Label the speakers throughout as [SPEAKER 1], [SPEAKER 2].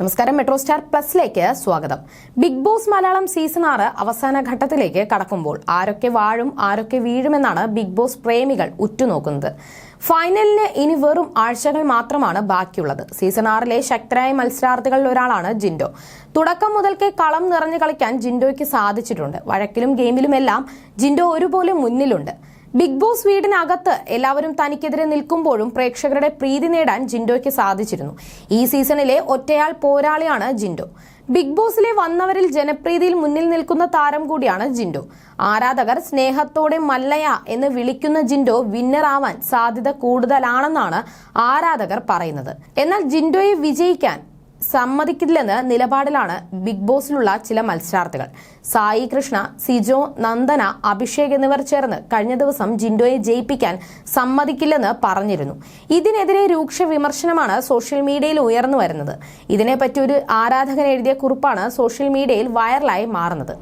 [SPEAKER 1] നമസ്കാരം metro star പ്ലസിലേക്ക് സ്വാഗതം. Big boss Malayalam season ആറ് അവസാന ഘട്ടത്തിലേക്ക് കടക്കുമ്പോൾ ആരൊക്കെ വാഴും ആരൊക്കെ വീഴുമെന്നാണ് ബിഗ് ബോസ് പ്രേമികൾ ഉറ്റുനോക്കുന്നത്. ഫൈനലിന് ഇനി വെറും ആഴ്ചകൾ മാത്രമാണ് ബാക്കിയുള്ളത്. സീസൺ ആറിലെ ശക്തരായ മത്സരാർത്ഥികളിൽ ഒരാളാണ് ജിൻഡോ. തുടക്കം മുതൽക്കേ കളം നിറഞ്ഞു കളിക്കാൻ ജിൻഡോയ്ക്ക് സാധിച്ചിട്ടുണ്ട്. വഴക്കിലും ഗെയിമിലുമെല്ലാം ജിൻഡോ ഒരുപോലെ മുന്നിലുണ്ട്. ബിഗ് ബോസ് വീടിനകത്ത് എല്ലാവരും തനിക്കെതിരെ നിൽക്കുമ്പോഴും പ്രേക്ഷകരുടെ പ്രീതി നേടാൻ ജിൻഡോയ്ക്ക് സാധിച്ചിരുന്നു. ഈ സീസണിലെ ഒറ്റയാൾ പോരാളിയാണ് ജിൻഡോ. ബിഗ് ബോസിലെ വന്നവരിൽ ജനപ്രീതിയിൽ മുന്നിൽ നിൽക്കുന്ന താരം കൂടിയാണ് ജിൻഡോ. ആരാധകർ സ്നേഹത്തോടെ മല്ലയ എന്ന് വിളിക്കുന്ന ജിൻഡോ വിന്നർ ആവാൻ സാധ്യത കൂടുതലാണെന്നാണ് ആരാധകർ പറയുന്നത്. എന്നാൽ ജിൻഡോയെ വിജയിക്കാൻ സമ്മതിക്കില്ലെന്ന് നിലപാടിലാണ് ബിഗ് ബോസിലുള്ള ചില മത്സരാർത്ഥികൾ. സായി കൃഷ്ണ സിജോ നന്ദന അഭിഷേക് എന്നിവർ ചേർന്ന് കഴിഞ്ഞ ദിവസം ജിൻഡോയെ ജയിപ്പിക്കാൻ സമ്മതിക്കില്ലെന്ന് പറഞ്ഞിരുന്നു. ഇതിനെതിരെ രൂക്ഷ വിമർശനമാണ് സോഷ്യൽ മീഡിയയിൽ ഉയർന്നു വരുന്നത്. ഇതിനെപ്പറ്റി ഒരു ആരാധകൻ എഴുതിയ കുറിപ്പാണ് സോഷ്യൽ മീഡിയയിൽ വൈറലായി മാറുന്നത്.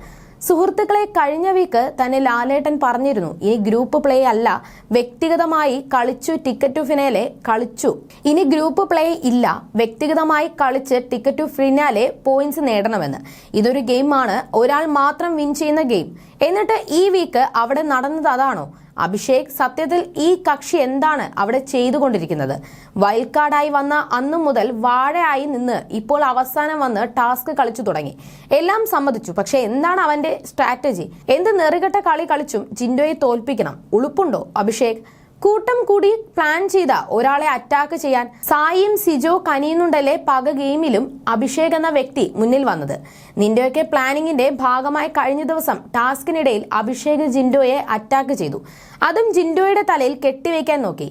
[SPEAKER 1] സുഹൃത്തുക്കളെ കഴിഞ്ഞ വീക്ക് തന്നെ ലാലേട്ടൻ പറഞ്ഞിരുന്നു ഇനി ഗ്രൂപ്പ് പ്ലേ അല്ല വ്യക്തിഗതമായി കളിച്ചു ടിക്കറ്റ് ടു ഫിനാലെ കളിച്ചു. ഇനി ഗ്രൂപ്പ് പ്ലേ ഇല്ല വ്യക്തിഗതമായി കളിച്ച് ടിക്കറ്റ് ടു ഫിനാലെ പോയിന്റ്സ് നേടണമെന്ന്. ഇതൊരു ഗെയിമാണ് ഒരാൾ മാത്രം വിൻ ചെയ്യുന്ന ഗെയിം എന്നിട്ട് ഈ വീക്ക് അവിടെ നടന്നത് അതാണോ? അഭിഷേക് സത്യത്തിൽ ഈ കക്ഷി എന്താണ് അവിടെ ചെയ്തുകൊണ്ടിരിക്കുന്നത്? വൈൽഡ് കാർഡായി വന്ന അന്നു മുതൽ വാഴയായി നിന്ന് ഇപ്പോൾ അവസാനം വന്ന് ടാസ്ക് കളിച്ചു തുടങ്ങി. എല്ലാം സമ്മതിച്ചു പക്ഷെ എന്താണ് അവന്റെ സ്ട്രാറ്റജി? എന്ത് നെറുകെട്ട കളി കളിച്ചും ജിൻഡോയെ തോൽപ്പിക്കണം? ഉളുപ്പുണ്ടോ അഭിഷേക്? കൂട്ടം കൂടി പ്ലാൻ ചെയ്ത ഒരാളെ അറ്റാക്ക് ചെയ്യാൻ സായിയും സിജോ കനിയുന്നുണ്ടല്ലേ പക ഗെയിമിലും അഭിഷേക് എന്ന വ്യക്തി മുന്നിൽ വന്നത്. നിന്റെയൊക്കെ പ്ലാനിങ്ങിന്റെ ഭാഗമായി കഴിഞ്ഞ ദിവസം ടാസ്കിനിടയിൽ അഭിഷേക് ജിൻഡോയെ അറ്റാക്ക് ചെയ്തു. അതും ജിൻഡോയുടെ തലയിൽ കെട്ടിവെക്കാൻ നോക്കി.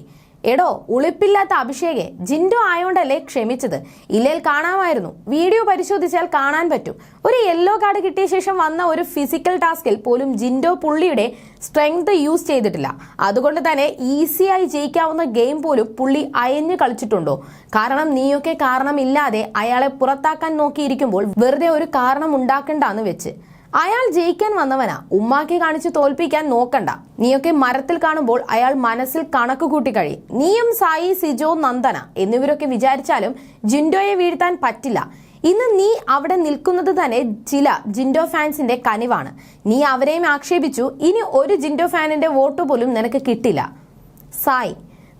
[SPEAKER 1] എടോ ഉളിപ്പില്ലാത്ത അഭിഷേകെ ജിൻഡോ ആയോണ്ടല്ലേ ക്ഷമിച്ചത്? ഇല്ലേൽ കാണാമായിരുന്നു. വീഡിയോ പരിശോധിച്ചാൽ കാണാൻ പറ്റും. ഒരു യെല്ലോ കാർഡ് കിട്ടിയ ശേഷം വന്ന ഒരു ഫിസിക്കൽ ടാസ്കിൽ പോലും ജിൻഡോ പുള്ളിയുടെ സ്ട്രെങ്ത് യൂസ് ചെയ്തിട്ടില്ല. അതുകൊണ്ട് തന്നെ ഈസിയായി ജയിക്കാവുന്ന ഗെയിം പോലും പുള്ളി അയഞ്ഞു കളിച്ചിട്ടുണ്ടോ? കാരണം നീയൊക്കെ കാരണമില്ലാതെ അയാളെ പുറത്താക്കാൻ നോക്കിയിരിക്കുമ്പോൾ വെറുതെ ഒരു കാരണം ഉണ്ടാക്കണ്ടെന്ന് വെച്ച്. അയാൾ ജയിക്കാൻ വന്നവനാ. ഉമ്മാക്കി കാണിച്ച് തോൽപ്പിക്കാൻ നോക്കണ്ട. നീയൊക്കെ മരത്തിൽ കാണുമ്പോൾ അയാൾ മനസ്സിൽ കണക്ക് കൂട്ടി കഴിയും. നീയും സായി സിജോ നന്ദന എന്നിവരൊക്കെ വിചാരിച്ചാലും ജിൻഡോയെ വീഴ്ത്താൻ പറ്റില്ല. ഇന്ന് നീ അവിടെ നിൽക്കുന്നത് തന്നെ ചില ജിൻഡോ ഫാൻസിന്റെ കനിവാണ്. നീ അവരെയും ആക്ഷേപിച്ചു. ഇനി ഒരു ജിൻഡോ ഫാനിന്റെ വോട്ട് പോലും നിനക്ക് കിട്ടില്ല. സായി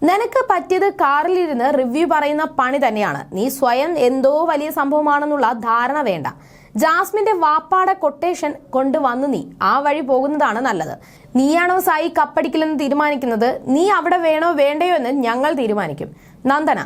[SPEAKER 1] നിനക്ക് പറ്റിയത് കാറിലിരുന്ന് റിവ്യൂ പറയുന്ന പണി തന്നെയാണ്. നീ സ്വയം എന്തോ വലിയ സംഭവമാണെന്നുള്ള ധാരണ വേണ്ട. ജാസ്മിന്റെ വാപ്പാടെ കൊട്ടേഷൻ കൊണ്ടുവന്നു നീ. ആ വഴി പോകുന്നതാണ് നല്ലത്. നീയാണോ സായി കപ്പടിക്കില്ലെന്ന് തീരുമാനിക്കുന്നത്? നീ അവിടെ വേണോ വേണ്ടയോ എന്ന് ഞങ്ങൾ തീരുമാനിക്കും. നന്ദന.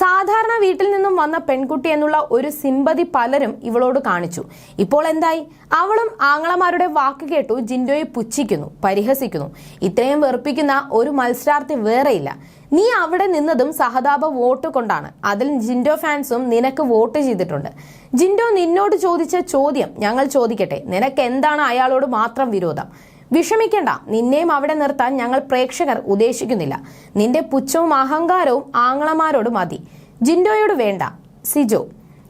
[SPEAKER 1] സാധാരണ വീട്ടിൽ നിന്നും വന്ന പെൺകുട്ടി എന്നുള്ള ഒരു സിമ്പതി പലരും ഇവളോട് കാണിച്ചു. ഇപ്പോൾ എന്തായി? അവളും ആങ്ങളമാരുടെ വാക്ക് കേട്ടു ജിൻഡോയെ പുച്ഛിക്കുന്നു പരിഹസിക്കുന്നു. ഇത്രയും വെറുപ്പിക്കുന്ന ഒരു മത്സരാർത്ഥി വേറെയില്ല. നീ അവിടെ നിന്നതും സഹതാപ വോട്ട് കൊണ്ടാണ്. അതിൽ ജിൻഡോ ഫാൻസും നിനക്ക് വോട്ട് ചെയ്തിട്ടുണ്ട്. ജിൻഡോ നിന്നോട് ചോദിച്ച ചോദ്യം ഞങ്ങൾ ചോദിക്കട്ടെ. നിനക്ക് എന്താണ് അയാളോട് മാത്രം വിരോധം? വിഷമിക്കേണ്ട. നിന്നെയും അവിടെ നിർത്താൻ ഞങ്ങൾ പ്രേക്ഷകർ ഉദ്ദേശിക്കുന്നില്ല. നിന്റെ പുച്ഛവും അഹങ്കാരവും ആങ്ങളമാരോട് മതി. ജിൻഡോയോട് വേണ്ട. സിജോ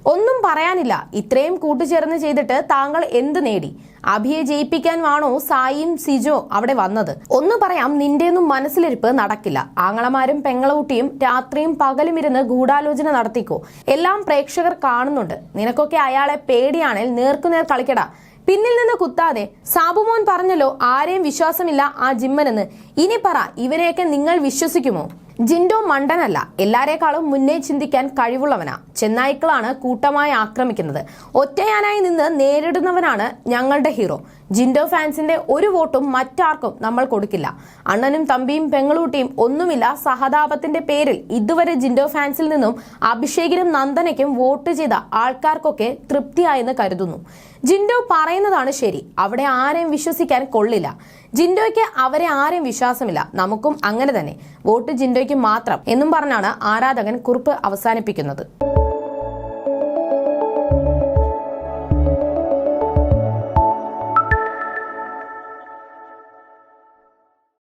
[SPEAKER 1] ഒന്നും പറയാനില്ല. ഇത്രയും കൂട്ടുചേർന്ന് ചെയ്തിട്ട് താങ്കൾ എന്ത് നേടി? അഭിയെ ജയിപ്പിക്കാൻ വാണോ സായിയും സിജോ അവിടെ വന്നത്? ഒന്ന് പറയാം നിന്റെയൊന്നും മനസ്സിലിരിപ്പ് നടക്കില്ല. ആങ്ങളമാരും പെങ്ങളൂട്ടിയും രാത്രിയും പകലും ഇരുന്ന് ഗൂഢാലോചന നടത്തിക്കോ. എല്ലാം പ്രേക്ഷകർ കാണുന്നുണ്ട്. നിനക്കൊക്കെ അയാളെ പേടിയാണെങ്കിൽ നേർക്കുനേർ കളിക്കടാ. പിന്നിൽ നിന്ന് കുത്താതെ സാബുമോൻ പറഞ്ഞല്ലോ ആരെയും വിശ്വാസമില്ല ആ ജിമ്മനെന്ന്. ഇനി പറ ഇവരെയൊക്കെ നിങ്ങൾ വിശ്വസിക്കുമോ? ജിൻഡോ മണ്ടനല്ല. എല്ലാരേക്കാളും മുന്നേ ചിന്തിക്കാൻ കഴിവുള്ളവനാ. ചെന്നായ്ക്കളാണ് കൂട്ടമായി ആക്രമിക്കുന്നത്. ഒറ്റയാനായി നിന്ന് നേരിടുന്നവനാണ് ഞങ്ങളുടെ ഹീറോ. ജിൻഡോ ഫാൻസിന്റെ ഒരു വോട്ടും മറ്റാർക്കും നമ്മൾ കൊടുക്കില്ല. അണ്ണനും തമ്പിയും പെങ്ങളൂട്ടിയും ഒന്നുമില്ല. സഹതാപത്തിന്റെ പേരിൽ ഇതുവരെ ജിൻഡോ ഫാൻസിൽ നിന്നും അഭിഷേകിനും നന്ദനയ്ക്കും വോട്ട് ചെയ്ത ആൾക്കാർക്കൊക്കെ തൃപ്തിയായെന്ന് കരുതുന്നു. ജിൻഡോ പറയുന്നതാണ് ശരി. അവിടെ ആരെയും വിശ്വസിക്കാൻ കൊള്ളില്ല. ജിൻഡോയ്ക്ക് അവരെ ആരെയും വിശ്വാസമില്ല. നമുക്കും അങ്ങനെ തന്നെ. വോട്ട് ജിൻഡോയ്ക്ക് മാത്രം എന്നും പറഞ്ഞാണ് ആരാധകൻ കുറിപ്പ് അവസാനിപ്പിക്കുന്നത്.